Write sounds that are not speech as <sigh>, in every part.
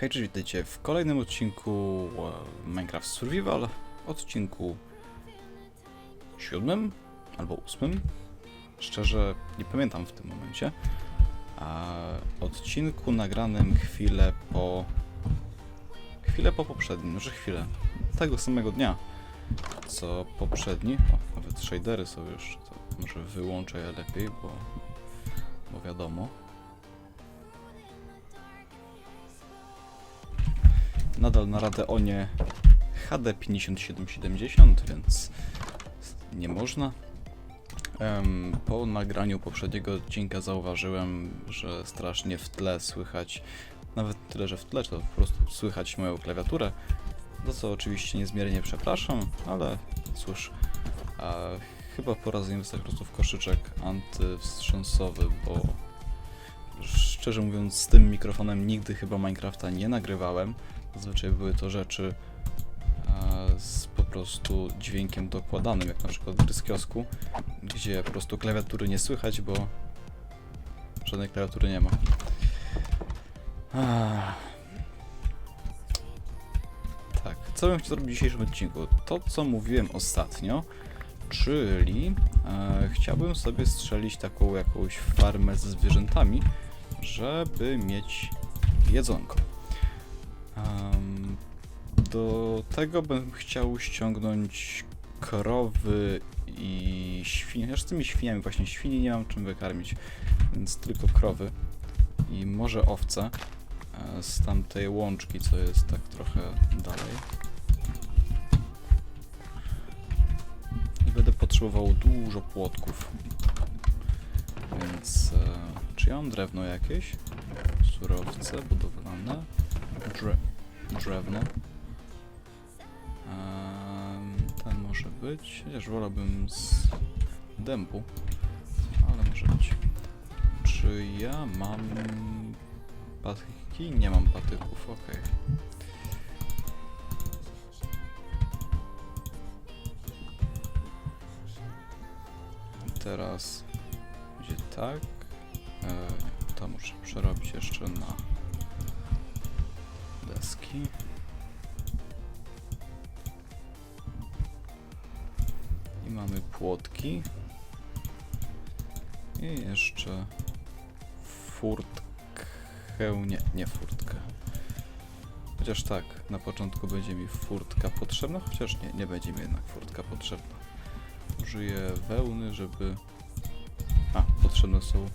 Hej, cześć, witajcie w kolejnym odcinku e, Minecraft Survival, odcinku siódmym albo ósmym. Szczerze nie pamiętam w tym momencie. A odcinku nagranym chwilę po... Chwilę po poprzednim, może chwilę. Tego samego dnia, co poprzedni. O, nawet shadery są już, to może wyłączę je lepiej, bo, bo wiadomo. Nadal na Radeonie HD 5770, więc nie można. Po nagraniu poprzedniego odcinka zauważyłem, że strasznie w tle słychać, nawet tyle, że w tle, to po prostu słychać moją klawiaturę, za co oczywiście niezmiernie przepraszam, ale cóż, chyba pora zainwestować po prostu w koszyczek antywstrząsowy, bo szczerze mówiąc z tym mikrofonem nigdy chyba Minecrafta nie nagrywałem. Zazwyczaj były to rzeczy e, z po prostu dźwiękiem dokładanym, jak na przykład gry z kiosku, gdzie po prostu klawiatury nie słychać, bo żadnej klawiatury nie ma. Tak, co bym chciał zrobić w dzisiejszym odcinku? To, co mówiłem ostatnio, czyli e, chciałbym sobie strzelić taką jakąś farmę ze zwierzętami, żeby mieć jedzonko. Em, do tego bym chciał ściągnąć krowy i świnie. Chociaż z tymi świniami właśnie świni nie mam czym wykarmić, więc tylko krowy i może owce e, z tamtej łączki, co jest tak trochę dalej. I będę potrzebował dużo płotków. Więc e, czy ja mam drewno jakieś? Surowce budowlane. Dre drewno. Em, ten może być, chociaż wolałbym z dębu, ale może być. Czy ja mam patyki? Nie mam patyków, ok. Teraz będzie tak. E, to muszę przerobić jeszcze na I mamy płotki. I jeszcze furtkę. Nie, nie furtkę. Chociaż tak, na początku będzie mi furtka potrzebna, chociaż nie, nie będzie mi jednak furtka potrzebna. Użyję wełny, żeby... A, potrzebne są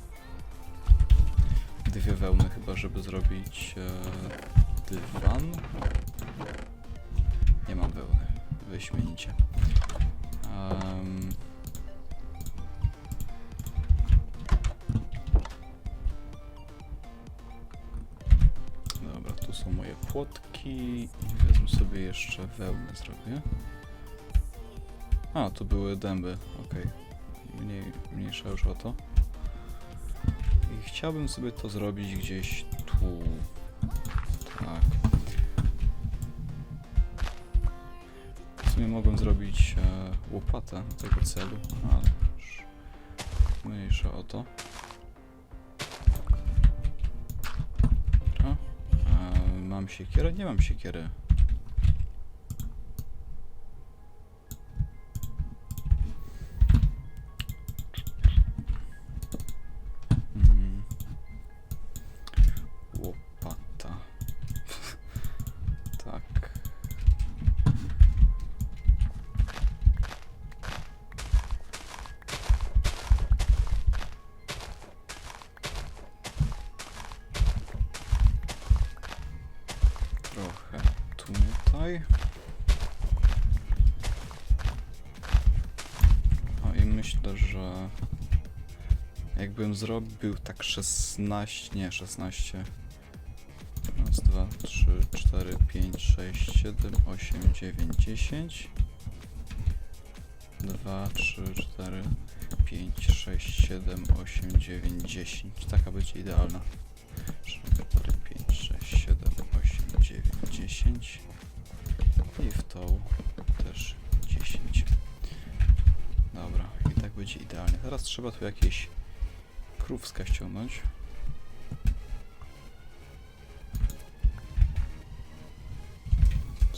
dwie wełny chyba, żeby zrobić e, dywan. Nie mam wełny. Wyśmienicie. Em, Dobra, tu są moje płotki wezmę sobie jeszcze wełnę zrobię. A, tu były dęby, okej. Mniej, mniejsza już o to. I chciałbym sobie to zrobić gdzieś tu. Tak. W sumie mogłem zrobić e, łopatę do tego celu, ale już mniejsza o to. Dobra. E, mam siekierę? Nie mam siekiery. Tutaj. O i myślę, że jakbym zrobił tak 16, nie 16. Raz, dwa, trzy, cztery, pięć, sześć, siedem, osiem, dziewięć, dziesięć. Dwa, trzy, cztery, pięć, sześć, siedem, osiem, dziewięć, dziesięć. Taka będzie idealna. Trzy, cztery, pięć, sześć, siedem, osiem, dziewięć, dziesięć. I w tą też 10. Dobra, i tak będzie idealnie. Teraz trzeba tu jakieś krówska ściągnąć.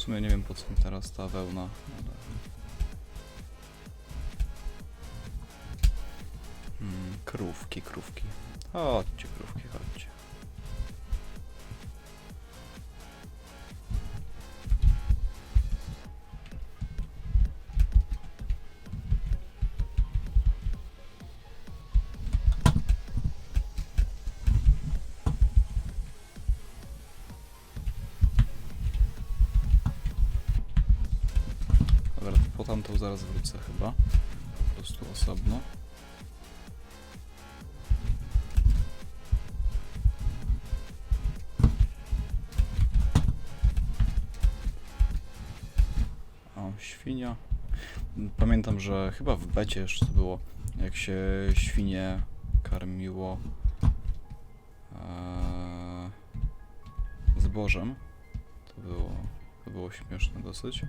sumie nie wiem po co mi teraz ta wełna, ale... Mm, krówki, krówki. Chodźcie, krówki, Dobra, po tamtą zaraz wrócę chyba. Po prostu osobno. O, świnia. Pamiętam, że chyba w becie jeszcze to było, jak się świnie karmiło eee, zbożem. To było, to było śmieszne dosyć.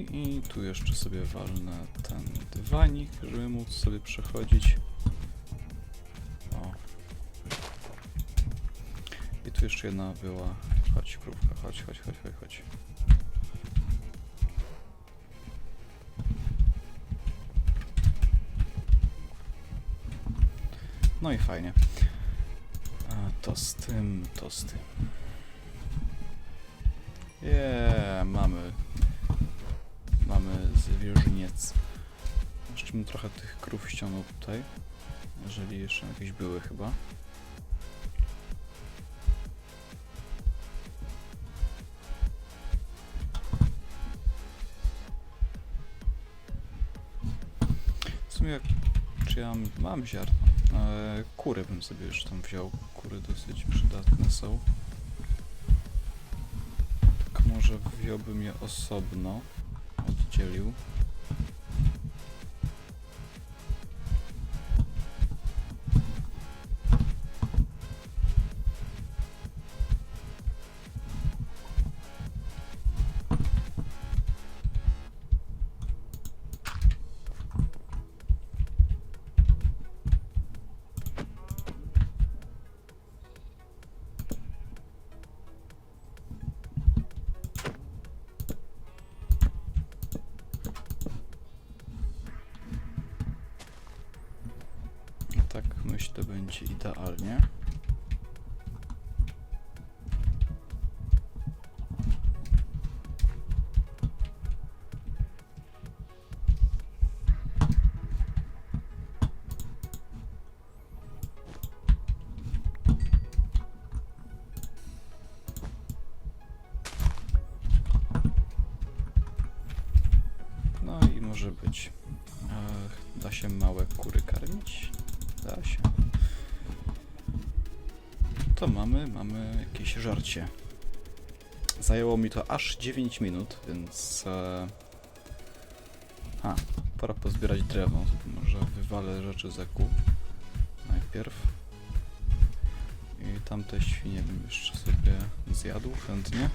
I tu jeszcze sobie walnę ten dywanik, żeby móc sobie przechodzić. O. I tu jeszcze jedna była. Chodź, krówka, chodź, chodź, chodź, chodź, chodź. No i fajnie. A to z tym, to z tym. Yeah, mamy mamy zwierzyniec. Jeszcze bym trochę tych krów ściągnął tutaj. Jeżeli jeszcze jakieś były chyba. W sumie, czy ja mam, ziarno? E, kury bym sobie już tam wziął. Kury dosyć przydatne są. Tak może wziąłbym je osobno Tchau. Tak myślę będzie idealnie. Żarcie. Zajęło mi to aż 9 minut, więc... E... A, pora pozbierać drewno. Może wywalę rzeczy z eku najpierw. I tamte świnie bym jeszcze sobie zjadł chętnie.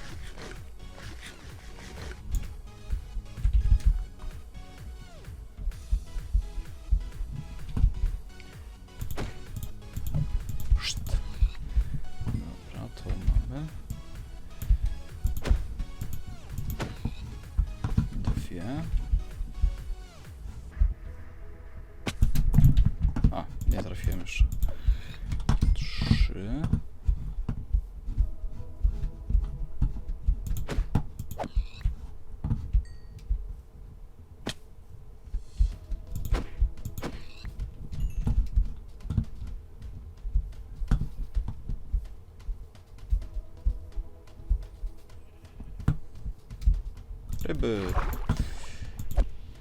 Ryby.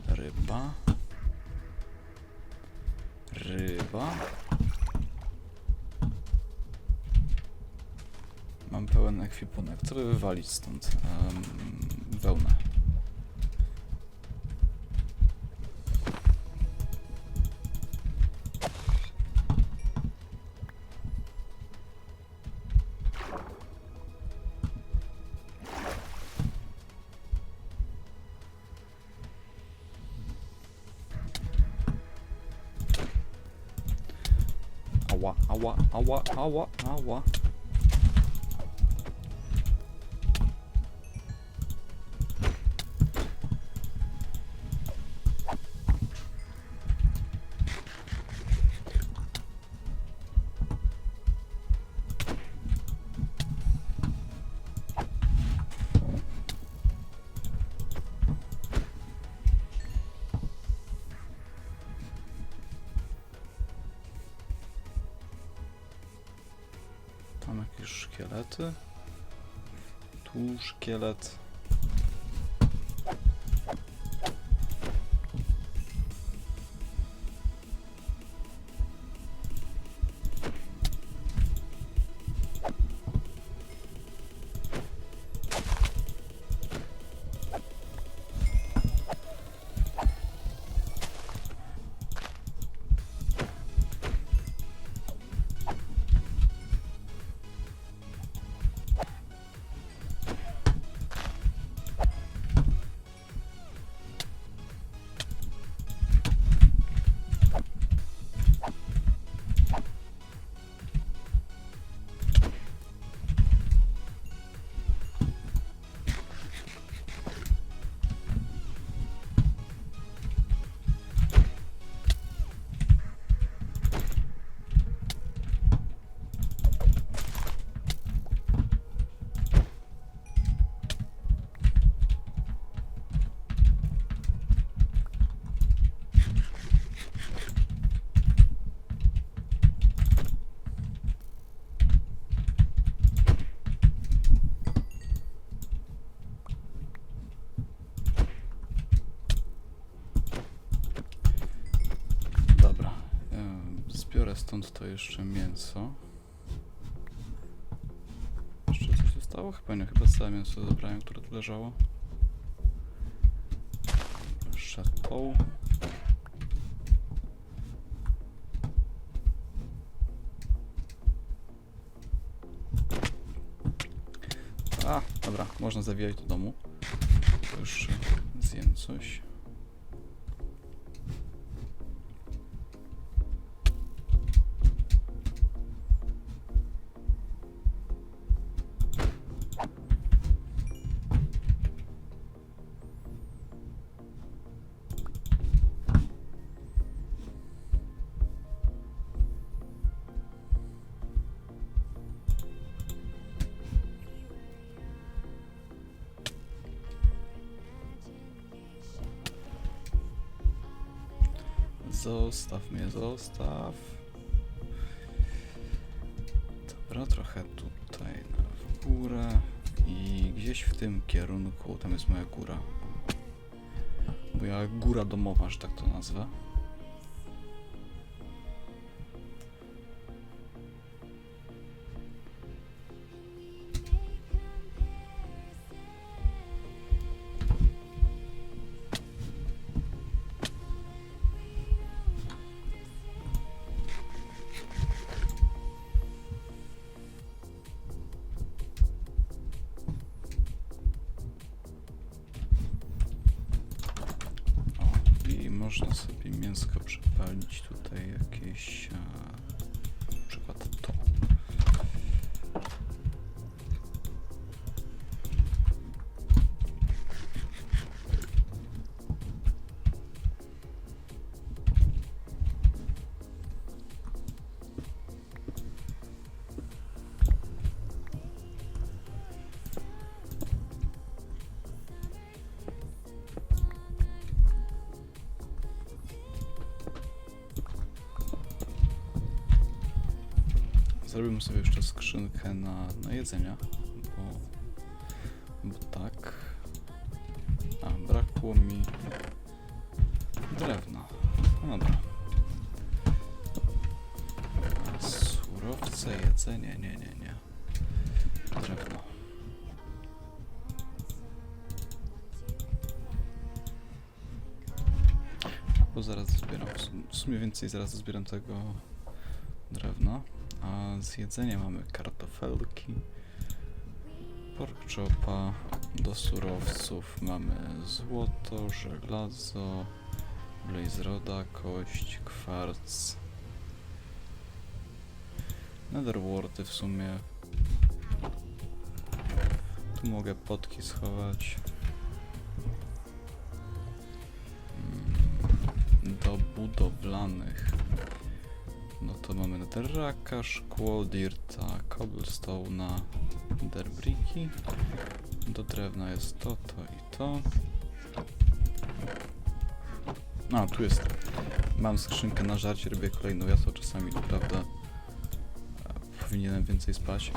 Ryba. Ryba. Mam pełen ekwipunek. Co by wywalić stąd? Em, wełnę. วะเอาวะเอาวะเอาวะเอาวะ jakieś szkielety. Tu szkielet. Zbiorę stąd to jeszcze mięso. Jeszcze coś zostało? Chyba nie, chyba całe mięso zabrałem, które tu leżało. Tą. A, dobra, można zawijać do domu. To już zjem coś. Zostaw mnie, zostaw. Dobra, trochę tutaj w górę i gdzieś w tym kierunku, tam jest moja góra. Moja góra domowa, że tak to nazwę. Mięsko przepalić tutaj jakieś, a, Zrobimy sobie jeszcze skrzynkę na, na jedzenia, bo, bo tak. A, brakło mi drewna. No dobra. Surowce, jedzenie, nie, nie, nie. Drewno. Bo zaraz zbieram, w sum- w sumie więcej zaraz zbieram tego z jedzenia mamy kartofelki, pork chopa, do surowców mamy złoto, żelazo, blaze roda, kość, kwarc, netherwarty w sumie. Tu mogę potki schować. Mm, Do budowlanych. No to mamy netherraka, szkło, dirta, cobblestone'a, netherbricki. Do drewna jest to, to i to. A, tu jest. Mam skrzynkę na żarcie, robię kolejną. Ja to czasami naprawdę e, powinienem więcej spać.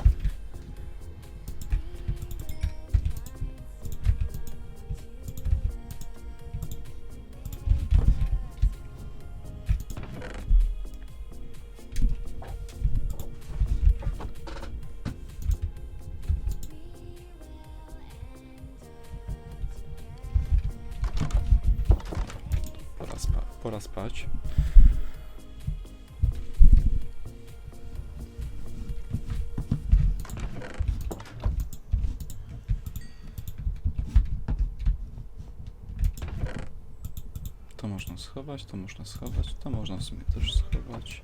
Można schować, to można schować, to można w sumie też schować.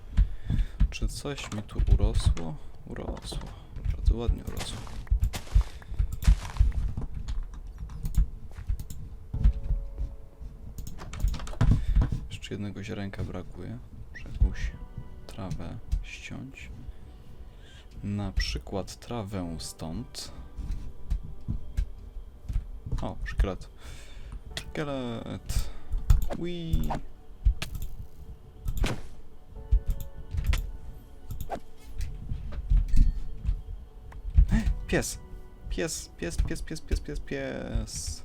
Czy coś mi tu urosło? Urosło. Bardzo ładnie urosło. Jeszcze jednego ziarenka brakuje. Muszę jakąś trawę ściąć. Na przykład trawę stąd. O, szkielet. Szkielet. Wii. <gasps> Pies. Pies, pies, pies, pies, pies, pies, pies.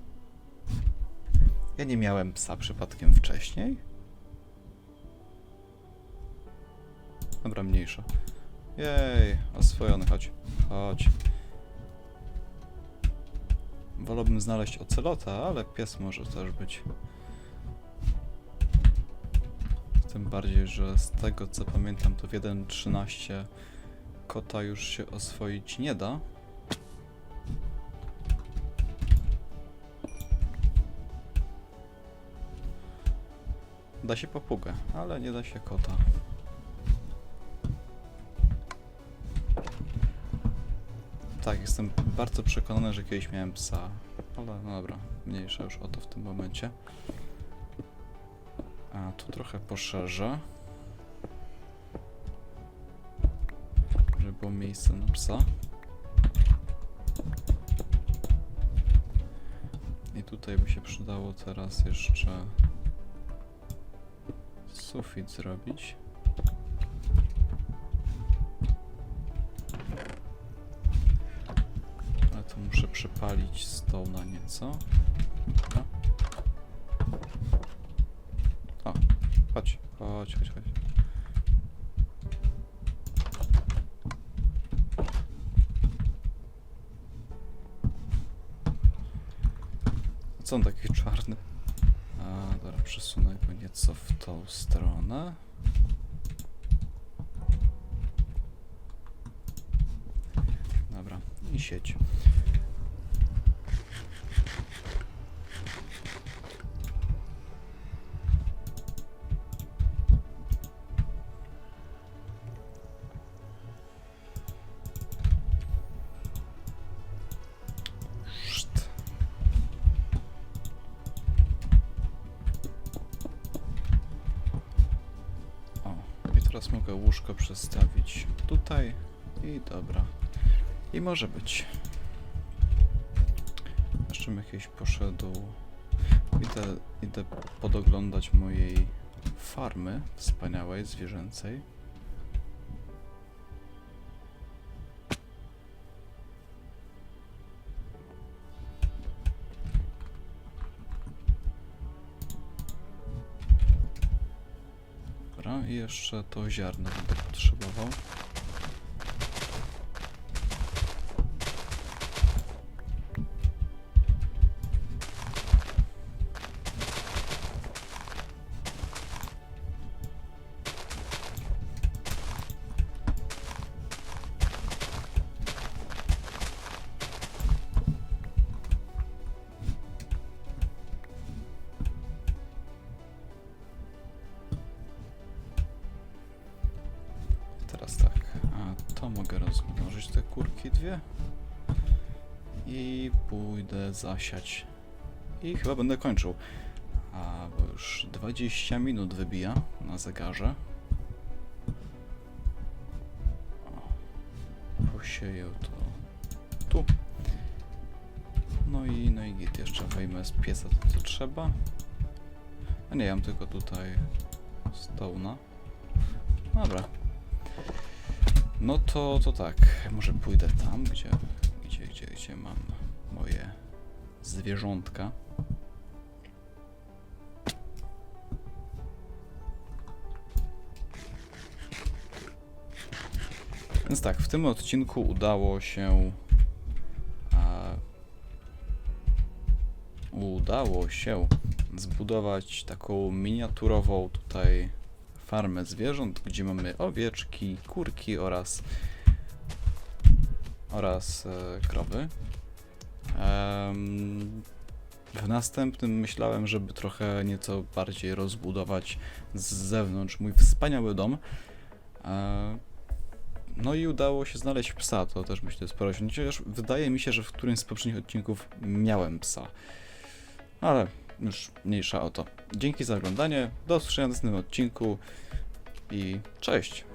Ja nie miałem psa przypadkiem wcześniej. Dobra, mniejsza. Jej, oswojony, chodź. Chodź. Wolałbym znaleźć ocelota, ale pies może też być. Tym bardziej, że z tego co pamiętam, to w 1.13 kota już się oswoić nie da. Da się papugę, ale nie da się kota. Tak, jestem bardzo przekonany, że kiedyś miałem psa, ale no dobra, mniejsza już o to w tym momencie. A tu trochę poszerzę. Żeby było miejsce na psa. I tutaj by się przydało teraz jeszcze sufit zrobić. Ale to muszę przypalić stołna nieco. Chodź, chodź, chodź, chodź. Co on taki czarny? A, dobra, przesunę go nieco w tą stronę. Dobra, i sieć. Łóżko przestawić tutaj i dobra. I może być. Jeszcze bym jakieś poszedł. Idę, idę podoglądać mojej farmy wspaniałej, zwierzęcej. Jeszcze to ziarno będę potrzebował. Rozmnożyć te kurki dwie. I pójdę zasiać. I chyba będę kończył. A, bo już 20 minut wybija na zegarze. Posieję to tu. No i, no i git, jeszcze wejmę z pieca to co trzeba. A nie, ja mam tylko tutaj stołna. Dobra. No to, to tak, może pójdę tam, gdzie, gdzie, gdzie, gdzie mam moje zwierzątka. Więc tak, w tym odcinku udało się. A, udało się zbudować taką miniaturową tutaj farmę zwierząt, gdzie mamy owieczki, kurki oraz oraz e, krowy. W następnym myślałem, żeby trochę nieco bardziej rozbudować z zewnątrz mój wspaniały dom. E, no i udało się znaleźć psa, to też myślę sporo osiągnięcie, chociaż wydaje mi się, że w którymś z poprzednich odcinków miałem psa. Ale już mniejsza o to. Dzięki za oglądanie, do usłyszenia w następnym odcinku i cześć!